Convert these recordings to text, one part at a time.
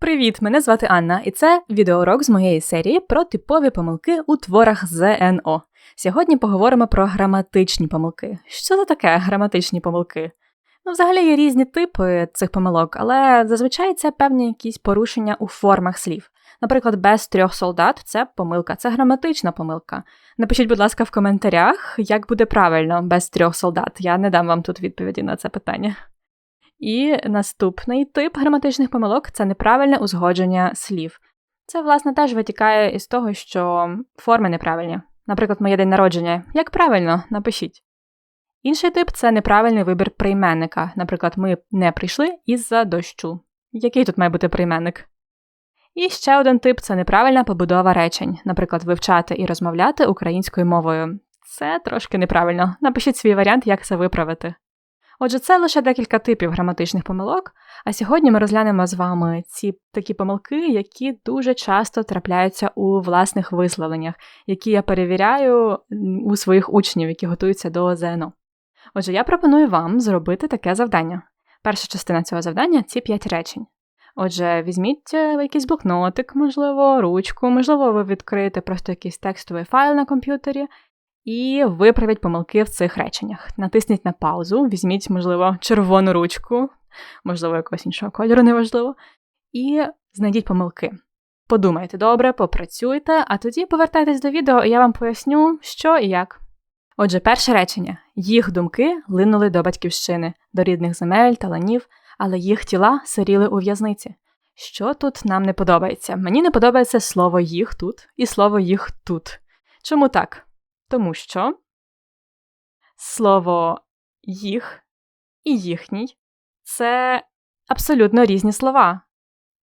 Привіт! Мене звати Анна, і це відеоурок з моєї серії про типові помилки у творах ЗНО. Сьогодні поговоримо про граматичні помилки. Що це таке граматичні помилки? Ну, взагалі є різні типи цих помилок, але зазвичай це певні якісь порушення у формах слів. Наприклад, без трьох солдат це помилка, це граматична помилка. Напишіть, будь ласка, в коментарях, як буде правильно без трьох солдат. Я не дам вам тут відповіді на це питання. І наступний тип граматичних помилок це неправильне узгодження слів. Це, власне, теж витікає із того, що форми неправильні. Наприклад, моє день народження. Як правильно, напишіть. Інший тип це неправильний вибір прийменника. Наприклад, ми не прийшли із-за дощу. Який тут має бути прийменник? І ще один тип це неправильна побудова речень, наприклад, вивчати і розмовляти українською мовою. Це трошки неправильно. Напишіть свій варіант, як це виправити. Отже, це лише декілька типів граматичних помилок. А сьогодні ми розглянемо з вами ці такі помилки, які дуже часто трапляються у власних висловленнях, які я перевіряю у своїх учнів, які готуються до ЗНО. Отже, я пропоную вам зробити таке завдання. Перша частина цього завдання ці п'ять речень. Отже, візьміть е, якийсь блокнотик, можливо, ручку, можливо, ви відкриєте просто якийсь текстовий файл на комп'ютері і виправіть помилки в цих реченнях. Натисніть на паузу, візьміть, можливо, червону ручку, можливо, якогось іншого кольору, неважливо, і знайдіть помилки. Подумайте добре, попрацюйте, а тоді повертайтесь до відео, і я вам поясню, що і як. Отже, перше речення: їх думки линули до батьківщини, до рідних земель та ланів, але їх тіла сиріли у в'язниці. Що тут нам не подобається? Мені не подобається слово їх тут і слово їх тут. Чому так? Тому що слово їх і їхній це абсолютно різні слова.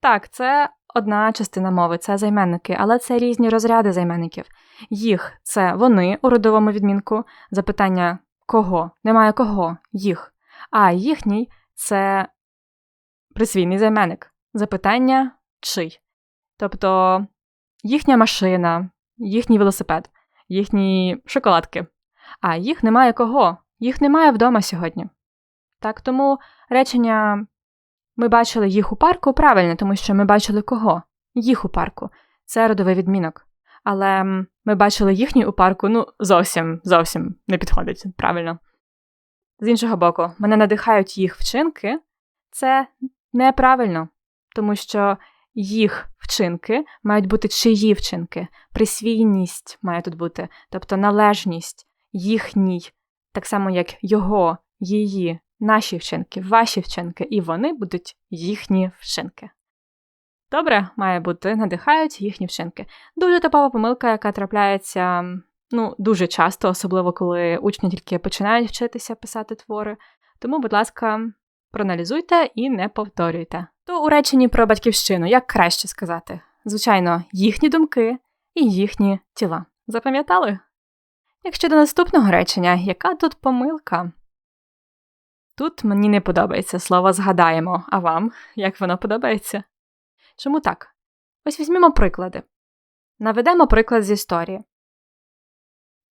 Так, це одна частина мови, це займенники, але це різні розряди займенників. Їх це вони у родовому відмінку, запитання кого, немає кого, їх. А їхній це присвійний займенник, запитання чий. Тобто їхня машина, їхній велосипед їхні шоколадки. А їх немає кого, їх немає вдома сьогодні. Так тому речення ми бачили їх у парку правильне, тому що ми бачили кого? Їх у парку. Це родовий відмінок. Але ми бачили їхню у парку, ну, зовсім зовсім не підходить правильно. З іншого боку, мене надихають їх вчинки, це неправильно, тому що їх вчинки мають бути чиї вчинки, присвійність має тут бути, тобто належність, їхній, так само як його, її, наші вчинки, ваші вчинки, і вони будуть їхні вчинки. Добре, має бути, надихають їхні вчинки. Дуже типова помилка, яка трапляється ну, дуже часто, особливо коли учні тільки починають вчитися писати твори. Тому, будь ласка, проаналізуйте і не повторюйте. То у реченні про батьківщину, як краще сказати? Звичайно, їхні думки і їхні тіла. Запам'ятали? Якщо до наступного речення, яка тут помилка? Тут мені не подобається слово згадаємо, а вам як воно подобається? Чому так? Ось візьмімо приклади. Наведемо приклад з історії.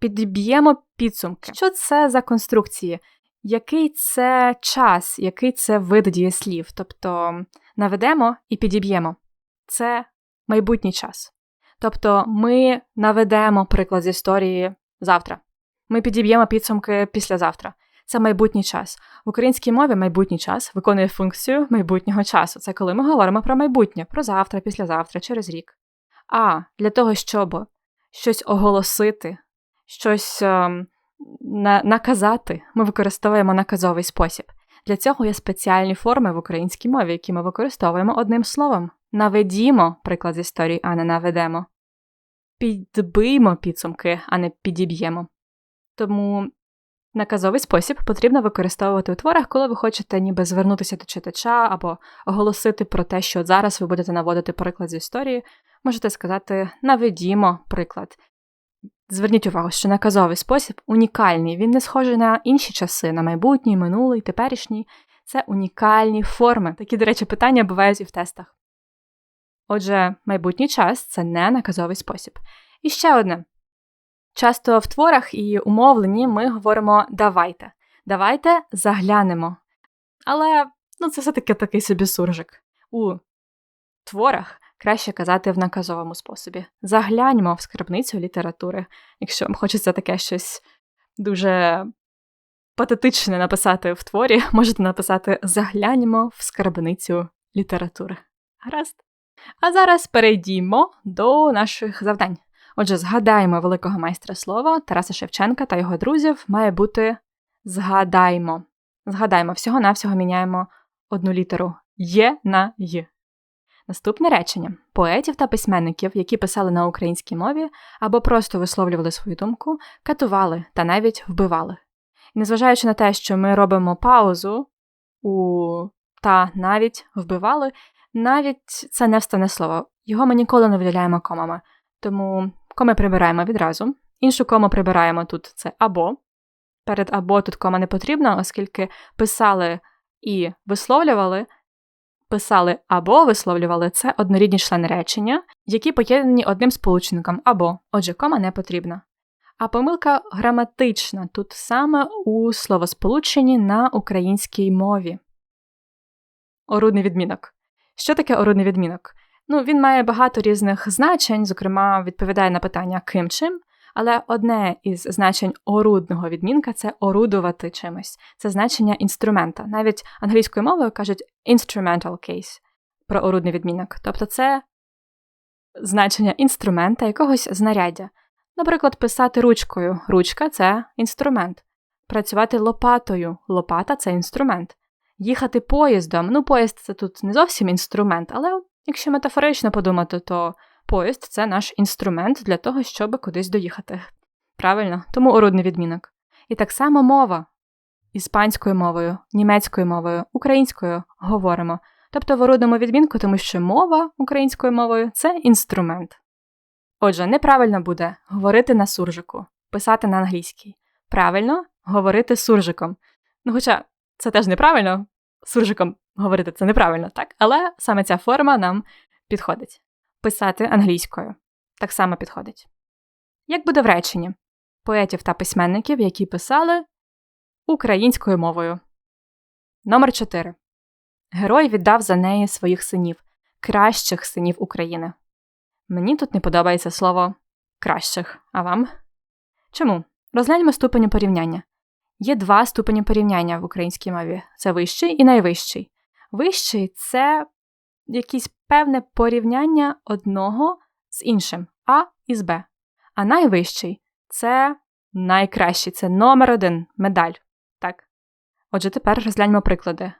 Підб'ємо підсумки. Що це за конструкції? Який це час, який це вид дієслів? Тобто наведемо і підіб'ємо. Це майбутній час. Тобто ми наведемо приклад з історії завтра. Ми підіб'ємо підсумки післязавтра. Це майбутній час. В українській мові майбутній час виконує функцію майбутнього часу. Це коли ми говоримо про майбутнє, про завтра, післязавтра, через рік. А для того, щоб щось оголосити, щось на- наказати, ми використовуємо наказовий спосіб. Для цього є спеціальні форми в українській мові, які ми використовуємо одним словом. Наведімо приклад з історії, а не наведемо. Підбиймо підсумки, а не підіб'ємо. Тому наказовий спосіб потрібно використовувати у творах, коли ви хочете ніби звернутися до читача або оголосити про те, що зараз ви будете наводити приклад з історії. Можете сказати наведімо приклад. Зверніть увагу, що наказовий спосіб унікальний, він не схожий на інші часи, на майбутній, минулий, теперішній. Це унікальні форми. Такі, до речі, питання бувають і в тестах. Отже, майбутній час це не наказовий спосіб. І ще одне. Часто в творах і умовленні ми говоримо давайте. Давайте заглянемо. Але ну, це все-таки такий собі суржик. У творах краще казати в наказовому способі. Загляньмо в скарбницю літератури, якщо вам хочеться таке щось дуже патетичне написати в творі, можете написати Загляньмо в скарбницю літератури. Гаразд. А зараз перейдімо до наших завдань. Отже, згадаємо великого майстра слова Тараса Шевченка та його друзів має бути згадаймо. Згадаймо, всього-навсього міняємо одну літеру Є на Й. Наступне речення поетів та письменників, які писали на українській мові або просто висловлювали свою думку, катували та навіть вбивали. І незважаючи на те, що ми робимо паузу у та навіть вбивали, навіть це не встане слово. Його ми ніколи не виділяємо комами. Тому коми прибираємо відразу. Іншу кому прибираємо тут це або. Перед або тут кома не потрібна, оскільки писали і висловлювали, писали або висловлювали це однорідні члени речення, які поєднані одним сполучником або, отже, кома не потрібна. А помилка граматична тут саме у словосполученні на українській мові. Орудний відмінок. Що таке орудний відмінок? Ну, він має багато різних значень, зокрема, відповідає на питання ким чим, але одне із значень орудного відмінка це орудувати чимось. Це значення інструмента. Навіть англійською мовою кажуть instrumental case про орудний відмінок. Тобто це значення інструмента якогось знаряддя. Наприклад, писати ручкою. Ручка це інструмент. Працювати лопатою. Лопата це інструмент. Їхати поїздом. Ну, поїзд це тут не зовсім інструмент, але якщо метафорично подумати, то поїзд це наш інструмент для того, щоб кудись доїхати. Правильно, тому орудний відмінок. І так само мова іспанською мовою, німецькою мовою, українською говоримо. Тобто в орудному відмінку, тому що мова українською мовою це інструмент. Отже, неправильно буде говорити на суржику, писати на англійській. Правильно говорити суржиком. Ну, хоча це теж неправильно, суржиком говорити це неправильно, так? Але саме ця форма нам підходить. Писати англійською так само підходить. Як буде в реченні поетів та письменників, які писали українською мовою. Номер 4. Герой віддав за неї своїх синів, кращих синів України. Мені тут не подобається слово кращих, а вам? Чому? Розгляньмо ступені порівняння. Є два ступені порівняння в українській мові: це вищий і найвищий. Вищий це якесь певне порівняння одного з іншим А із Б. А найвищий це найкращий, це номер один медаль. Так. Отже, тепер розгляньмо приклади.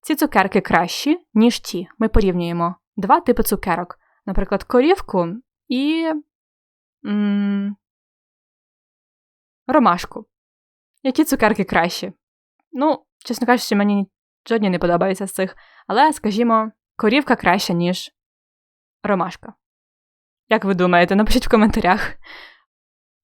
Ці цукерки кращі, ніж ті. Ми порівнюємо два типи цукерок. Наприклад, корівку і. М- ромашку. Які цукерки кращі? Ну, чесно кажучи, мені жодні не подобаються з цих, але, скажімо, корівка краща, ніж ромашка. Як ви думаєте, напишіть в коментарях.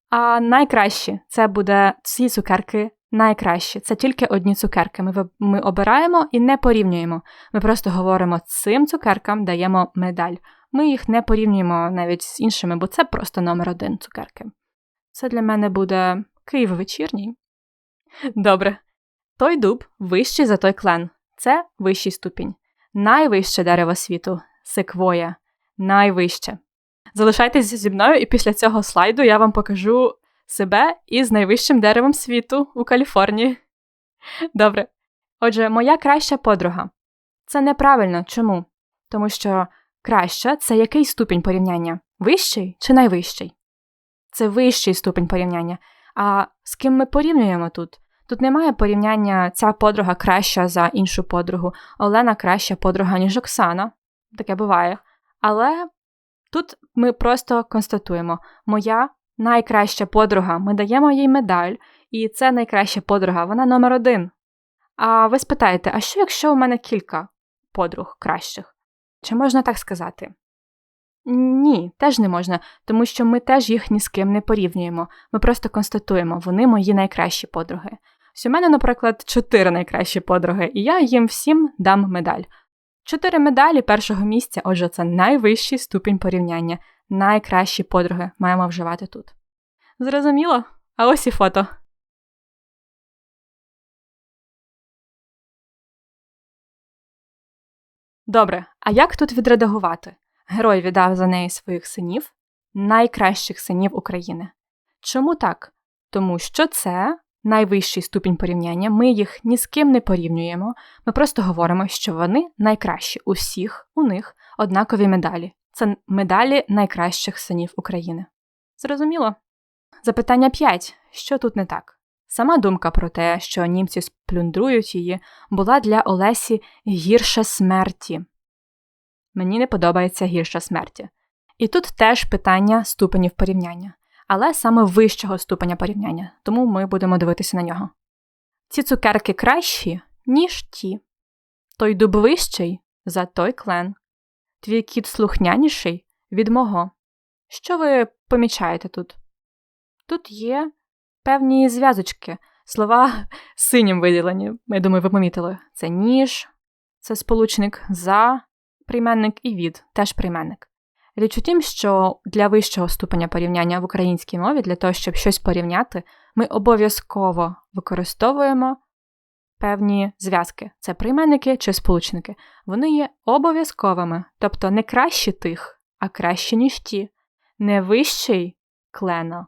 А найкращі це буде ці цукерки найкращі. Це тільки одні цукерки. Ми ми обираємо і не порівнюємо. Ми просто говоримо цим цукеркам даємо медаль. Ми їх не порівнюємо навіть з іншими, бо це просто номер один цукерки. Це для мене буде Київ вечірній. Добре. Той дуб вищий за той клен. Це вищий ступінь. Найвище дерево світу секвоя. Найвище. Залишайтеся зі мною, і після цього слайду я вам покажу себе із найвищим деревом світу у Каліфорнії. Добре. Отже, моя краща подруга. Це неправильно. Чому? Тому що краща це який ступінь порівняння? Вищий чи найвищий? Це вищий ступінь порівняння. А з ким ми порівнюємо тут? Тут немає порівняння ця подруга краща за іншу подругу, Олена краща подруга, ніж Оксана. Таке буває. Але тут ми просто констатуємо: моя найкраща подруга, ми даємо їй медаль, і це найкраща подруга, вона номер один. А ви спитаєте, а що якщо у мене кілька подруг кращих? Чи можна так сказати? Ні, теж не можна, тому що ми теж їх ні з ким не порівнюємо. Ми просто констатуємо, вони мої найкращі подруги. Ось у мене, наприклад, чотири найкращі подруги, і я їм всім дам медаль. Чотири медалі першого місця, отже, це найвищий ступінь порівняння, найкращі подруги маємо вживати тут. Зрозуміло? А ось і фото. Добре, а як тут відредагувати? Герой віддав за неї своїх синів, найкращих синів України. Чому так? Тому що це найвищий ступінь порівняння, ми їх ні з ким не порівнюємо, ми просто говоримо, що вони найкращі у всіх, у них однакові медалі. Це медалі найкращих синів України. Зрозуміло? Запитання 5. Що тут не так? Сама думка про те, що німці сплюндрують її, була для Олесі гірша смерті. Мені не подобається гірша смерті. І тут теж питання ступенів порівняння, але саме вищого ступеня порівняння, тому ми будемо дивитися на нього. Ці цукерки кращі, ніж ті. Той дуб вищий за той клен. Твій кіт слухняніший від мого. Що ви помічаєте тут? Тут є певні зв'язочки, слова синім виділені, я думаю, ви помітили. Це ніж, це сполучник за, прийменник і від, теж прийменник. Річ у тім, що для вищого ступеня порівняння в українській мові, для того, щоб щось порівняти, ми обов'язково використовуємо певні зв'язки. Це прийменники чи сполучники. Вони є обов'язковими, тобто не кращі тих, а краще, ніж ті, не вищий клена,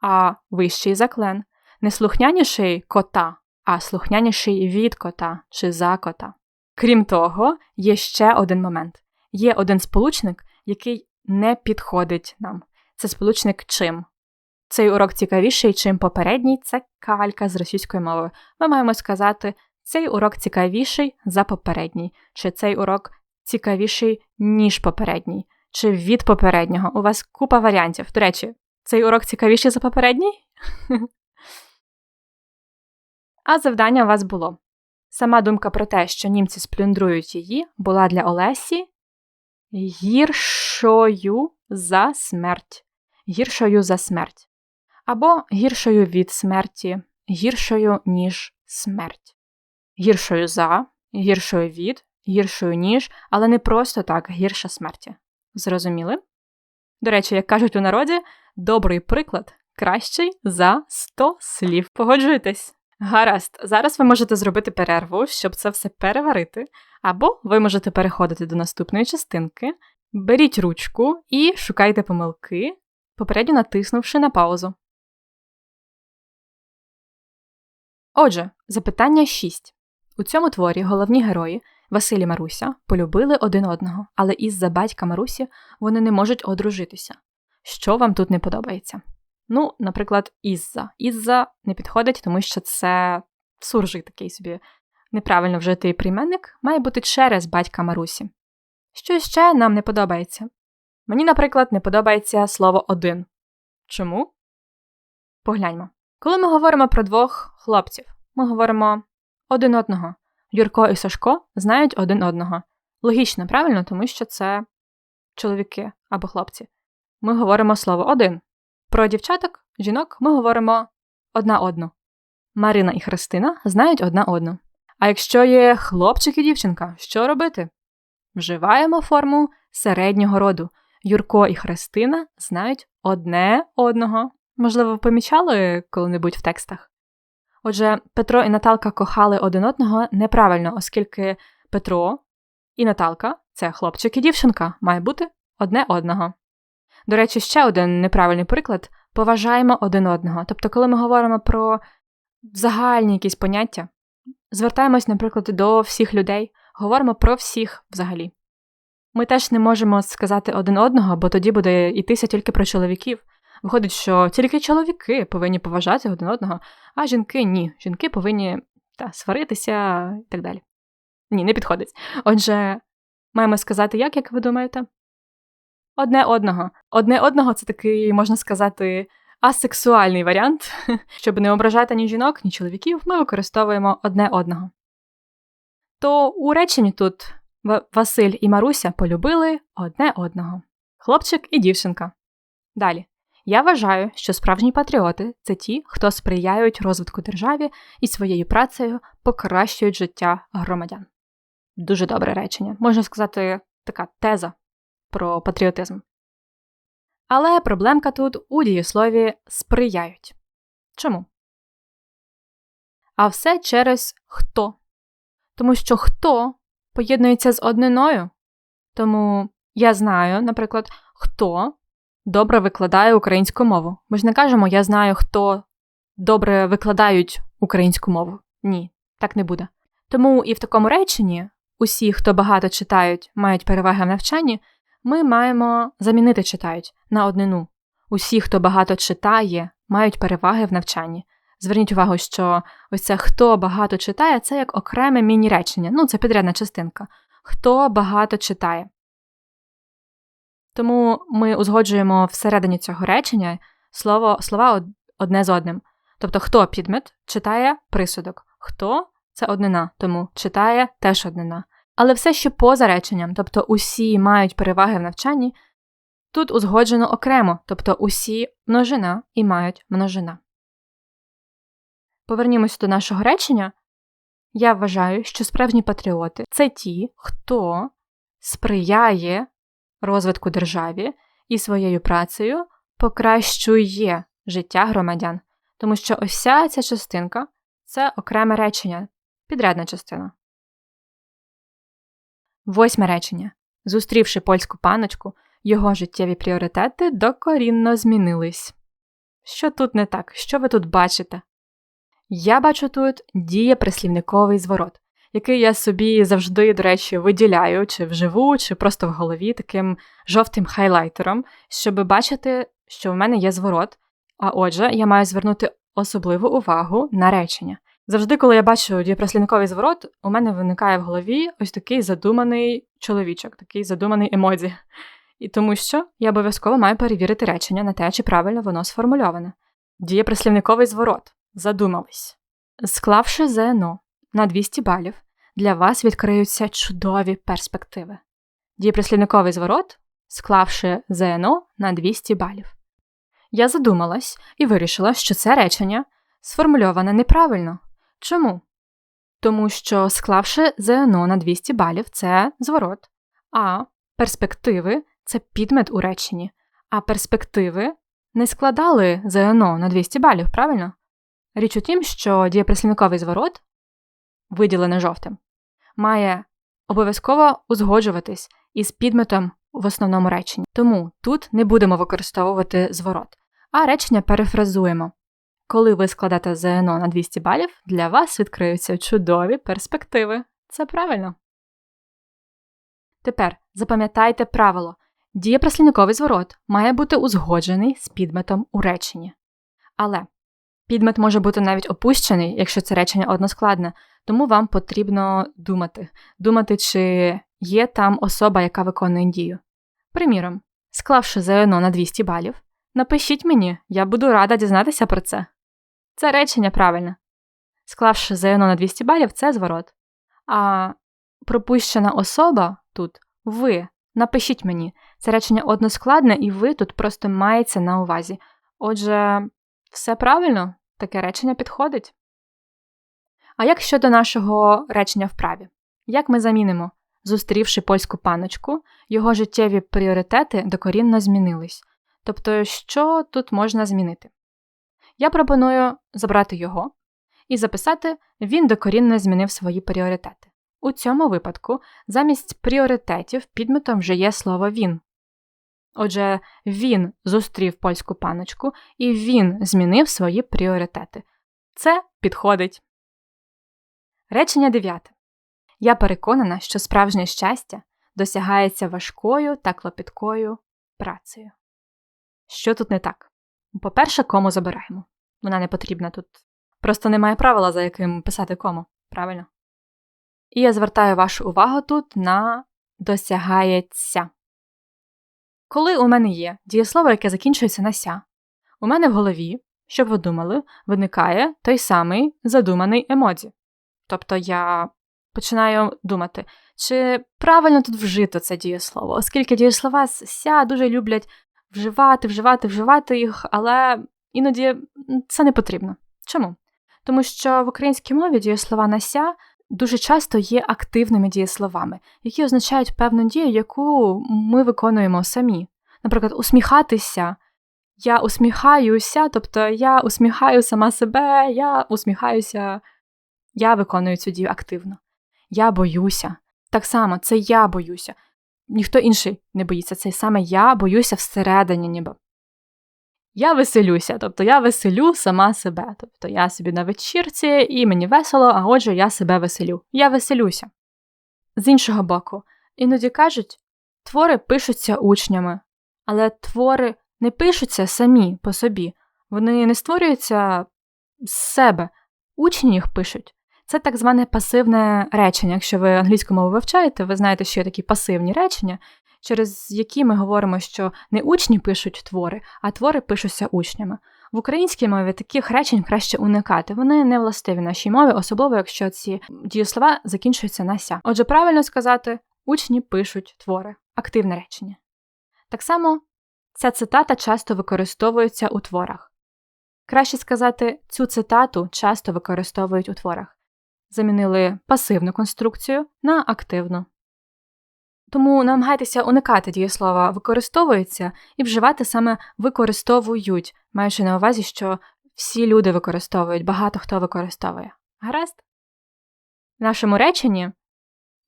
а вищий за клен, не слухняніший кота, а слухняніший від кота чи за кота. Крім того, є ще один момент. Є один сполучник, який не підходить нам. Це сполучник чим. Цей урок цікавіший, чим попередній це калька з російської мови. Ми маємо сказати, цей урок цікавіший за попередній, чи цей урок цікавіший, ніж попередній, чи від попереднього. У вас купа варіантів. До речі, цей урок цікавіший за попередній? А завдання у вас було. Сама думка про те, що німці сплюндрують її, була для Олесі гіршою за смерть. Гіршою за смерть. Або гіршою від смерті, гіршою, ніж смерть. Гіршою за, гіршою від, гіршою, ніж, але не просто так гірша смерті. Зрозуміли? До речі, як кажуть у народі, добрий приклад кращий за 100 слів. Погоджуєтесь? Гаразд, зараз ви можете зробити перерву, щоб це все переварити, або ви можете переходити до наступної частинки. Беріть ручку і шукайте помилки, попередньо натиснувши на паузу. Отже, запитання 6. У цьому творі головні герої Василь і Маруся полюбили один одного, але із-за батька Марусі вони не можуть одружитися. Що вам тут не подобається? Ну, наприклад, ізза. Ізза не підходить, тому що це суржий такий собі неправильно вжитий прийменник, має бути через батька Марусі. Що ще нам не подобається? Мені, наприклад, не подобається слово один. Чому? Погляньмо. Коли ми говоримо про двох хлопців, ми говоримо один одного. Юрко і Сашко знають один одного. Логічно, правильно, тому що це чоловіки або хлопці. Ми говоримо слово один. Про дівчаток, жінок ми говоримо одна одну. Марина і Христина знають одна одну. А якщо є хлопчик і дівчинка, що робити? Вживаємо форму середнього роду. Юрко і Христина знають одне одного. Можливо, ви помічали коли-небудь в текстах? Отже, Петро і Наталка кохали один одного неправильно, оскільки Петро і Наталка це хлопчик і дівчинка, має бути одне одного. До речі, ще один неправильний приклад поважаємо один одного. Тобто, коли ми говоримо про загальні якісь поняття, звертаємось, наприклад, до всіх людей, говоримо про всіх взагалі. Ми теж не можемо сказати один одного, бо тоді буде йтися тільки про чоловіків. Виходить, що тільки чоловіки повинні поважати один одного, а жінки ні. Жінки повинні та, сваритися і так далі. Ні, не підходить. Отже, маємо сказати, як, як ви думаєте? Одне одного. Одне одного це такий, можна сказати, асексуальний варіант. Щоб не ображати ні жінок, ні чоловіків, ми використовуємо одне одного. То у реченні тут Василь і Маруся полюбили одне одного хлопчик і дівчинка. Далі. Я вважаю, що справжні патріоти це ті, хто сприяють розвитку державі і своєю працею покращують життя громадян. Дуже добре речення. Можна сказати, така теза про патріотизм. Але проблемка тут у дієслові сприяють. Чому? А все через хто. Тому що хто поєднується з одниною. Тому я знаю, наприклад, хто добре викладає українську мову. Ми ж не кажемо, я знаю, хто добре викладають українську мову. Ні, так не буде. Тому і в такому реченні усі, хто багато читають, мають переваги в навчанні, ми маємо замінити читають на однину. Усі, хто багато читає, мають переваги в навчанні. Зверніть увагу, що ось це хто багато читає, це як окреме міні-речення. Ну, це підрядна частинка. Хто багато читає. Тому ми узгоджуємо всередині цього речення слово, слова одне з одним. Тобто, хто підмет читає присудок, хто це однина, тому читає теж однина. Але все, що поза реченням, тобто усі мають переваги в навчанні, тут узгоджено окремо, тобто усі множина і мають множина. Повернімося до нашого речення. Я вважаю, що справжні патріоти це ті, хто сприяє розвитку державі і своєю працею покращує життя громадян, тому що ось ця частинка це окреме речення, підрядна частина. Восьме речення. Зустрівши польську паночку, його життєві пріоритети докорінно змінились. Що тут не так? Що ви тут бачите? Я бачу тут дієприслівниковий зворот, який я собі завжди, до речі, виділяю, чи вживу, чи просто в голові таким жовтим хайлайтером, щоб бачити, що в мене є зворот. А отже, я маю звернути особливу увагу на речення. Завжди, коли я бачу дієприслівниковий зворот, у мене виникає в голові ось такий задуманий чоловічок, такий задуманий емодзі. І тому що я обов'язково маю перевірити речення на те, чи правильно воно сформульоване. Дієприслівниковий зворот. Задумались. Склавши ЗНО на 200 балів, для вас відкриються чудові перспективи. Дієприслівниковий зворот, склавши ЗНО на 200 балів. Я задумалась і вирішила, що це речення сформульоване неправильно. Чому? Тому що, склавши ЗНО на 200 балів, це зворот, а перспективи це підмет у реченні, а перспективи не складали ЗНО на 200 балів, правильно? Річ у тім, що дієприслівниковий зворот, виділений жовтим, має обов'язково узгоджуватись із підметом в основному реченні. Тому тут не будемо використовувати зворот, а речення перефразуємо. Коли ви складете ЗНО на 200 балів, для вас відкриються чудові перспективи. Це правильно. Тепер запам'ятайте правило: дієприслівниковий зворот має бути узгоджений з підметом у реченні. Але підмет може бути навіть опущений, якщо це речення односкладне, тому вам потрібно думати, думати, чи є там особа, яка виконує дію. Приміром, склавши ЗНО на 200 балів, напишіть мені, я буду рада дізнатися про це. Це речення правильне. Склавши ЗНО на 200 балів, це зворот. А пропущена особа тут ви. Напишіть мені, це речення односкладне, і ви тут просто маєте на увазі. Отже, все правильно, таке речення підходить. А як щодо нашого речення вправі? Як ми замінимо? Зустрівши польську паночку, його життєві пріоритети докорінно змінились. Тобто, що тут можна змінити? Я пропоную забрати його і записати він докорінно змінив свої пріоритети. У цьому випадку замість пріоритетів підметом вже є слово він. Отже, він зустрів польську паночку і він змінив свої пріоритети. Це підходить. Речення дев'яте. Я переконана, що справжнє щастя досягається важкою та клопіткою працею. Що тут не так? По-перше, кому забираємо. Вона не потрібна тут. Просто немає правила, за яким писати кому, правильно? І я звертаю вашу увагу тут на досягається. Коли у мене є дієслово, яке закінчується на ся, у мене в голові, щоб ви думали, виникає той самий задуманий емодзі. Тобто я починаю думати, чи правильно тут вжито це дієслово, оскільки дієслова ся дуже люблять вживати, вживати, вживати їх, але іноді це не потрібно. Чому? Тому що в українській мові дієслова на ся дуже часто є активними дієсловами, які означають певну дію, яку ми виконуємо самі. Наприклад, усміхатися. Я усміхаюся, тобто я усміхаю сама себе, я усміхаюся, я виконую цю дію активно. Я боюся. Так само, це я боюся. Ніхто інший не боїться, це саме я боюся всередині, ніби. Я веселюся, тобто я веселю сама себе. Тобто я собі на вечірці і мені весело, а отже, я себе веселю. Я веселюся. З іншого боку, іноді кажуть, твори пишуться учнями, але твори не пишуться самі по собі, вони не створюються з себе, учні їх пишуть. Це так зване пасивне речення. Якщо ви англійську мову вивчаєте, ви знаєте, що є такі пасивні речення, через які ми говоримо, що не учні пишуть твори, а твори пишуться учнями. В українській мові таких речень краще уникати. Вони не властиві нашій мові, особливо якщо ці дієслова закінчуються на ся. Отже, правильно сказати, учні пишуть твори, активне речення. Так само ця цитата часто використовується у творах. Краще сказати, цю цитату часто використовують у творах. Замінили пасивну конструкцію на активну. Тому намагайтеся уникати дієслова використовуються і вживати саме використовують, маючи на увазі, що всі люди використовують, багато хто використовує. Гаразд? В нашому реченні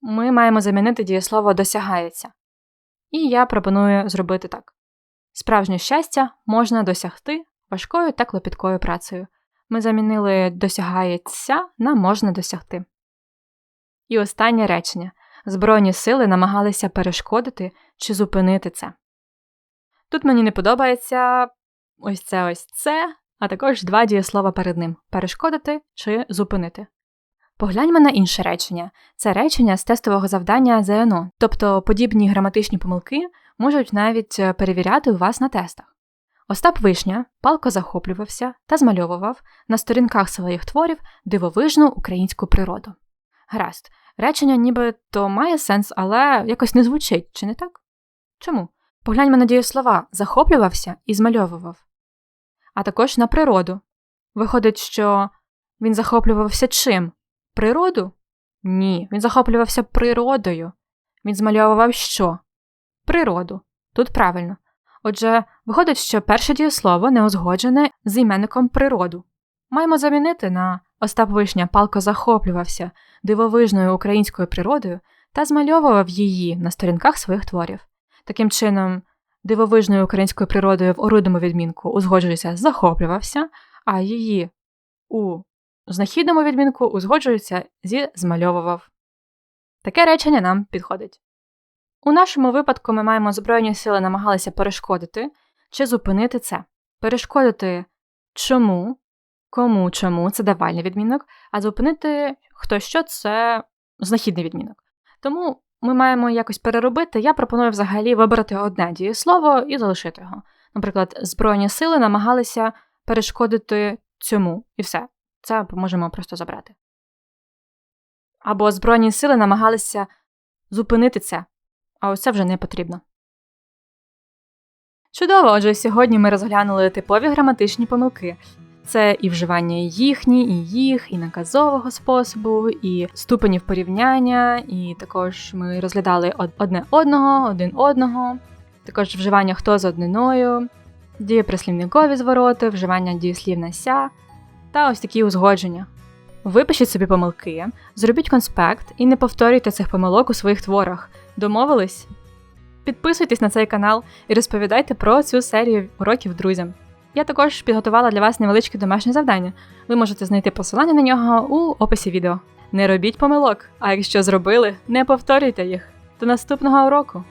ми маємо замінити дієслово досягається. І я пропоную зробити так: справжнє щастя можна досягти важкою та клопіткою працею. Ми замінили досягається на можна досягти. І останнє речення. Збройні сили намагалися перешкодити чи зупинити це. Тут мені не подобається ось це ось це, а також два дієслова перед ним перешкодити чи зупинити. Погляньмо на інше речення це речення з тестового завдання ЗНО, тобто подібні граматичні помилки можуть навіть перевіряти у вас на тестах. Остап Вишня палко захоплювався та змальовував на сторінках своїх творів дивовижну українську природу. Гаразд, речення ніби то має сенс, але якось не звучить, чи не так? Чому? Погляньмо на дієслова захоплювався і змальовував, а також на природу. Виходить, що він захоплювався чим? Природу? Ні, він захоплювався природою. Він змальовував що? Природу. Тут правильно. Отже, виходить, що перше дієслово не узгоджене з іменником природу. Маємо замінити на Остап Вишня палко захоплювався дивовижною українською природою та змальовував її на сторінках своїх творів. Таким чином, дивовижною українською природою в орудному відмінку узгоджується захоплювався, а її у знахідному відмінку узгоджується зі змальовував. Таке речення нам підходить. У нашому випадку ми маємо збройні сили намагалися перешкодити чи зупинити це. Перешкодити чому, кому, чому це давальний відмінок, а зупинити хто що це знахідний відмінок. Тому ми маємо якось переробити. Я пропоную взагалі вибрати одне дієслово і залишити його. Наприклад, збройні сили намагалися перешкодити цьому, і все. Це можемо просто забрати. Або збройні сили намагалися зупинити це, а ось це вже не потрібно. Чудово, отже, сьогодні ми розглянули типові граматичні помилки. Це і вживання їхні, і їх, і наказового способу, і ступенів порівняння, і також ми розглядали одне одного, один одного, також вживання хто з одниною, дієприслівникові звороти, вживання дієслів на ся та ось такі узгодження. Випишіть собі помилки, зробіть конспект і не повторюйте цих помилок у своїх творах. Домовились? Підписуйтесь на цей канал і розповідайте про цю серію уроків друзям. Я також підготувала для вас невеличке домашнє завдання. Ви можете знайти посилання на нього у описі відео. Не робіть помилок, а якщо зробили, не повторюйте їх. До наступного уроку!